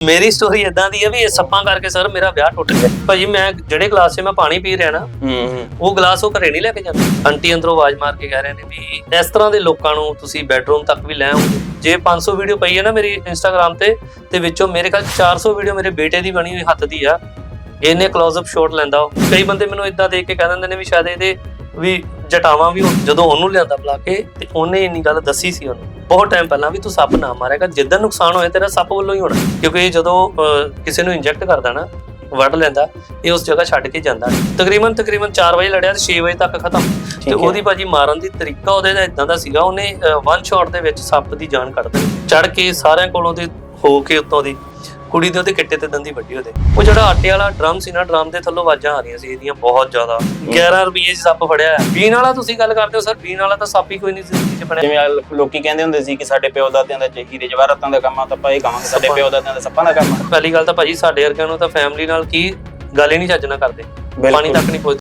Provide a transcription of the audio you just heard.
ਮੇਰੀ ਸਟੋਰੀ ਇਦਾਂ ਦੀ ਹੈ ਵੀ ਇਹ ਸੱਪਾਂ ਕਰਕੇ ਸਰ ਮੇਰਾ ਵਿਆਹ ਟੁੱਟ ਗਿਆ। ਭਾਜੀ ਮੈਂ ਜਿਹੜੇ ਗਲਾਸ 'ਚ ਮੈਂ ਪਾਣੀ ਪੀ ਰਿਹਾ ਨਾ ਉਹ ਗਲਾਸ ਉਹ ਘਰੇ ਨਹੀਂ ਲੈ ਕੇ ਜਾਂਦਾ। ਆਂਟੀ ਅੰਦਰੋਂ ਆਵਾਜ਼ ਮਾਰ ਕੇ ਕਹਿ ਰਹੇ ਨੇ ਵੀ ਇਸ ਤਰ੍ਹਾਂ ਦੇ ਲੋਕਾਂ ਨੂੰ ਤੁਸੀਂ ਬੈੱਡਰੂਮ ਤੱਕ ਵੀ ਲੈ ਆਉਂਗੇ ਜੇ 500 ਵੀਡੀਓ ਪਈ ਹੈ ਨਾ ਮੇਰੀ ਇੰਸਟਾਗ੍ਰam ਤੇ ਤੇ ਵਿੱਚੋਂ ਮੇਰੇ ਖਿਆਲ 400 ਵੀਡੀਓ ਮੇਰੇ ਬੇਟੇ ਦੀ ਬਣੀ ਹੋਈ ਹੱਥ ਦੀ ਆ ਇਹਨੇ ਕਲੋਜ਼ ਅਪ ਸ਼ਾਟ ਲੈਂਦਾ ਉਹ। ਕਈ ਬੰਦੇ ਮੈਨੂੰ ਇਦਾਂ ਦੇਖ ਕੇ ਕਹਿ ਦਿੰਦੇ ਨੇ ਵੀ ਸ਼ਾਇਦ ਇਹਦੇ ਵੀ ਜਟਾਵਾਂ ਵੀ ਜਦੋਂ ਉਹਨੂੰ ਲਿਆਂਦਾ ਬੁਲਾ ਕੇ ਤੇ ਉਹਨੇ ਇੰਨੀ ਗੱਲ ਦੱਸੀ ਸੀ ਉਹਨੂੰ। ਬਹੁਤ ਟਾਈਮ ਪਹਿਲਾਂ ਵੀ ਤੂੰ ਸੱਪ ਨਾ ਮਾਰੇਗਾ ਜਿੱਦਾਂ ਨੁਕਸਾਨ ਹੋਇਆ ਤੇਰਾ ਸੱਪ ਵੱਲੋਂ ਹੀ ਹੋਣਾ। ਕਿਉਂਕਿ ਇਹ ਜਦੋਂ ਅਹ, ਕਿਸੇ ਨੂੰ ਇੰਜੈਕਟ ਕਰਦਾ ਨਾ ਵੱਢ ਲੈਂਦਾ ਇਹ ਉਸ ਜਗ੍ਹਾ ਛੱਡ ਕੇ ਜਾਂਦਾ। ਤਕਰੀਬਨ ਤਕਰੀਬਨ 4 ਵਜੇ ਲੜਿਆ ਤੇ 6 ਵਜੇ ਤੱਕ ਖਤਮ। ਤੇ ਹੈ। ਉਹਦੀ ਭਾਜੀ ਮਾਰਨ ਦੀ ਤਰੀਕਾ ਉਹਦੇ ਦਾ ਇਦਾਂ ਦਾ ਸੀਗਾ। ਉਹਨੇ ਵਨ ਸ਼ਾਟ ਦੇ ਵਿੱਚ ਸੱਪ ਦੀ ਜਾਨ ਕੱਢ ਦਿੱਤੀ। ਚੜ ਕੇ ਸਾਰਿਆਂ ਕੋਲੋਂ ਤੇ ਹੋ ਕੇ ਉੱਤੋਂ ਦੀ ਕੁੜੀ ਦੇ ਉਹਦੇ ਕਿੱਟੇ ਤੇ ਦੰਦੀ ਵੱਡੀ ਉਹਦੇ। ਉਹ ਜਿਹੜਾ ਆਟੇ ਵਾਲਾ ਡਰਮ ਸੀ ਨਾ ਡਰਮ ਦੇ ਥੱਲੋਂ ਆਵਾਜ਼ਾਂ ਆ ਰਹੀਆਂ ਸੀ ਇਹਦੀਆਂ ਬਹੁਤ ਜ਼ਿਆਦਾ। 11 ਰੁਪਏ 'ਚ ਸੱਪ ਫੜਿਆ। ਪੀਣ ਵਾਲਾ ਤੁਸੀਂ ਗੱਲ ਕਰਦੇ ਹੋ ਸਰ? ਪੀਣ ਵਾਲਾ ਤਾਂ ਸੱਪ ਹੀ ਕੋਈ ਨਹੀਂ ਜ਼ਿੰਦਗੀ 'ਚ ਬਣਿਆ ਜਿਵੇਂ ਆਹ ਲੋਕੀ ਕਹਿੰਦੇ ਹੁੰਦੇ ਸੀ ਕਿ ਸਾਡੇ ਪਿਓ ਦਾਦਿਆਂ ਦਾ ਚ ਹੀਰੇ ਜਵਾਹਰਾਤਾਂ ਦਾ ਕੰਮ ਆ ਤਾਂ ਆਪਾਂ ਇਹ ਕਹਾਂਗੇ ਸਾਡੇ ਪਿਓ ਦਾਦਿਆਂ ਦਾ ਸੱਪਾਂ ਦਾ ਕੰਮ ਆ। ਪਹਿਲੀ ਗੱਲ ਤਾਂ ਭਾਜੀ ਸਾਡੇ ਵਰਗਿਆਂ ਨੂੰ ਤਾਂ ਫੈਮਿਲੀ ਨਾਲ ਕੀ ਗੱਲ ਹੀ ਨਹੀਂ ਚੱਜ ਨਾਲ ਕਰਦੇ। ਪਾਣੀ। ਤੱਕ ਨਹੀਂ ਪੁੱਛਦੇ